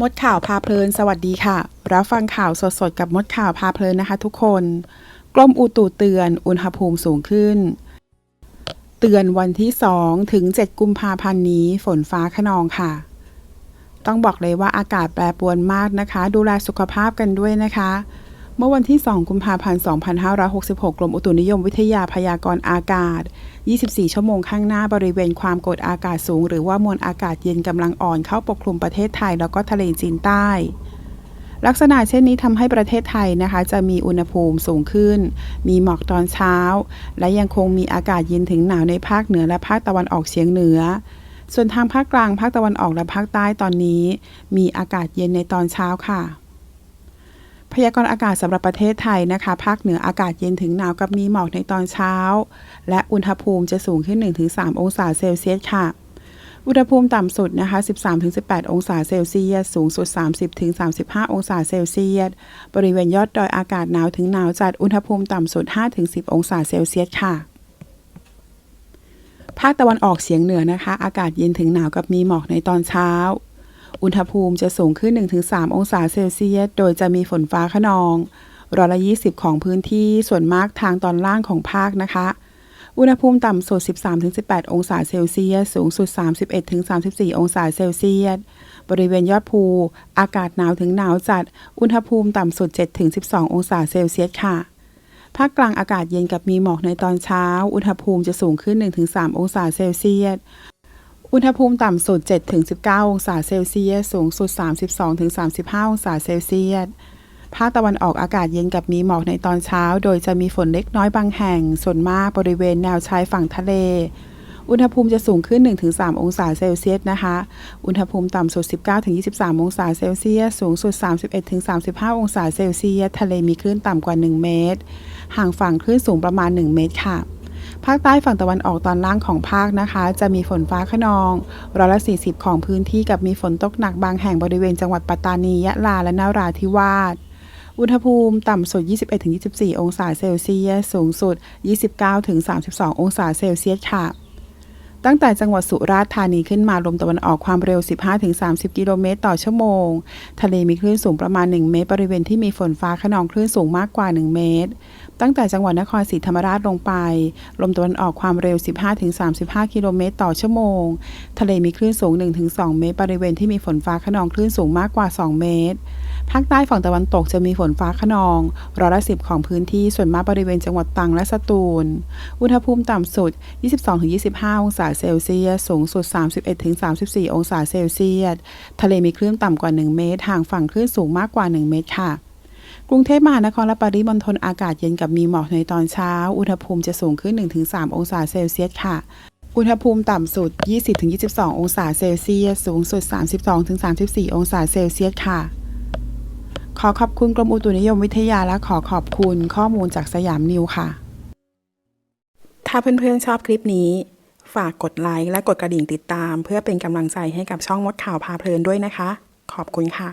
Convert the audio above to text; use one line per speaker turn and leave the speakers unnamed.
มดข่าวพาเพลิน สวัสดีค่ะ รับฟังข่าวสดๆ กับมดข่าวพาเพลินนะคะ ทุกคน กรมอุตุเตือนอุณหภูมิสูงขึ้น เตือนวันที่ 2 ถึง 7 กุมภาพันธ์นี้ฝนฟ้าขนองค่ะ ต้องบอกเลยว่าอากาศแปรปรวนมากนะคะ ดูแลสุขภาพกันด้วยนะคะ เมื่อวันที่ 2 กุมภาพันธ์ 2566 กรมอุตุนิยมวิทยาพยากรณ์อากาศ 24 ชั่วโมงข้างหน้าบริเวณความกดอากาศสูง หรือว่ามวลอากาศเย็นกำลังอ่อนเข้าปกคลุมประเทศไทยแล้วก็ทะเลจีนใต้ ลักษณะเช่นนี้ทำให้ประเทศไทยนะคะ จะมีอุณหภูมิสูงขึ้น มีหมอกตอนเช้า และยังคงมีอากาศเย็นถึงหนาวในภาคเหนือและภาคตะวันออกเฉียงเหนือส่วนทางภาคกลาง ภาคตะวันออกและภาคใต้ตอนนี้ มีอากาศเย็นในตอนเช้าค่ะ พยากรณ์อากาศสำหรับประเทศไทยนะคะ ภาคเหนืออากาศเย็นถึงหนาวกับมีหมอกในตอนเช้า และอุณหภูมิจะสูงขึ้น 1-3 องศาเซลเซียสค่ะ อุณหภูมิต่ำสุดนะคะ 13-18 องศาเซลเซียส สูงสุด 30-35 องศาเซลเซียส บริเวณยอดดอยอากาศหนาวถึงหนาวจัด อุณหภูมิต่ำสุด 5-10 องศาเซลเซียสค่ะภาคตะวันออกเฉียงเหนือนะคะ อากาศเย็นถึงหนาวกับมีหมอกในตอนเช้า อุณหภูมิจะสูงขึ้น 1-3 องศาเซลเซียส โดยจะมีฝนฟ้าขนองร้อยละ20ของพื้นที่ส่วนมากทางตอนล่างของภาคนะคะ อุณหภูมิต่ำสุด 13-18 องศาเซลเซียส สูงสุด 31-34 องศาเซลเซียส บริเวณยอดภู อากาศหนาวถึงหนาวจัด อุณหภูมิต่ำสุด 7-12 องศาเซลเซียสค่ะภาคกลางอากาศเย็นกับมีหมอกในตอนเช้า อุณหภูมิจะสูงขึ้น 1-3 องศาเซลเซียส อุณหภูมิต่ำสุด 7-19 องศาเซลเซียส สูงสุด 32-35 องศาเซลเซียส ภาคตะวันออกอากาศเย็นกับมีหมอกในตอนเช้า โดยจะมีฝนเล็กน้อยบางแห่ง ส่วนมากบริเวณแนวชายฝั่งทะเล อุณหภูมิจะสูงขึ้น 1-3 องศาเซลเซียสนะคะ อุณหภูมิต่ำสุด 19-23 องศาเซลเซียส สูงสุด 31-35 องศาเซลเซียส ทะเลมีคลื่นต่ำกว่า 1 เมตร ห่างฝั่งคลื่นสูงประมาณ 1 เมตรค่ะ ภาคใต้ฝั่งตะวันออกตอนล่างของภาคนะคะ จะมีฝนฟ้าขนองร้อยละ 40 ของพื้นที่กับมีฝนตกหนักบางแห่งบริเวณจังหวัดปัตตานียะลาและนราธิวาสอุณหภูมิต่ำสุด 21-24 องศาเซลเซียส สูงสุด 29-32 องศาเซลเซียสค่ะ ตั้งแต่จังหวัดสุราษฎร์ธานีขึ้นมาลมตะวันออกความเร็ว 15-30 กิโลเมตรต่อชั่วโมง ทะเลมีคลื่นสูงประมาณ 1 เมตร บริเวณที่มีฝนฟ้าขนองคลื่นสูงมากกว่า 1 เมตร ตั้งแต่จังหวัดนครศรีธรรมราชลงไป ลมตะวันออกความเร็ว 15-35 กิโลเมตรต่อชั่วโมง ทะเลมีคลื่นสูง 1-2 เมตร บริเวณที่มีฝนฟ้าขนองคลื่นสูงมากกว่า 2 เมตร ภาคใต้ฝั่งตะวันตกจะมีฝนฟ้าขนองร้อยละสิบของพื้นที่ส่วนมากบริเวณจังหวัดตรังและสตูล อุณหภูมิต่ำสุด 22-25 องศาเซลเซียส สูงสุด 31-34 องศาเซลเซียส ทะเลมีคลื่นต่ำกว่า 1 เมตร ห่างฝั่งคลื่นสูงมากกว่า 1 เมตรค่ะกรุงเทพมหานครและปริมณฑลอากาศเย็นกับมีหมอกในตอนเช้า อุณหภูมิจะสูงขึ้น 1-3 องศาเซลเซียสค่ะ อุณหภูมิต่ำสุด 20-22 องศาเซลเซียส สูงสุด 32-34 องศาเซลเซียสค่ะ ขอขอบคุณกรมอุตุนิยมวิทยาและขอขอบคุณข้อมูลจากสยามนิวค่ะ ถ้าเพื่อนๆชอบคลิปนี้ ฝากกดไลค์และกดกระดิ่งติดตาม เพื่อเป็นกำลังใจให้กับช่องมดข่าวพาเพลินด้วยนะคะ ขอบคุณค่ะ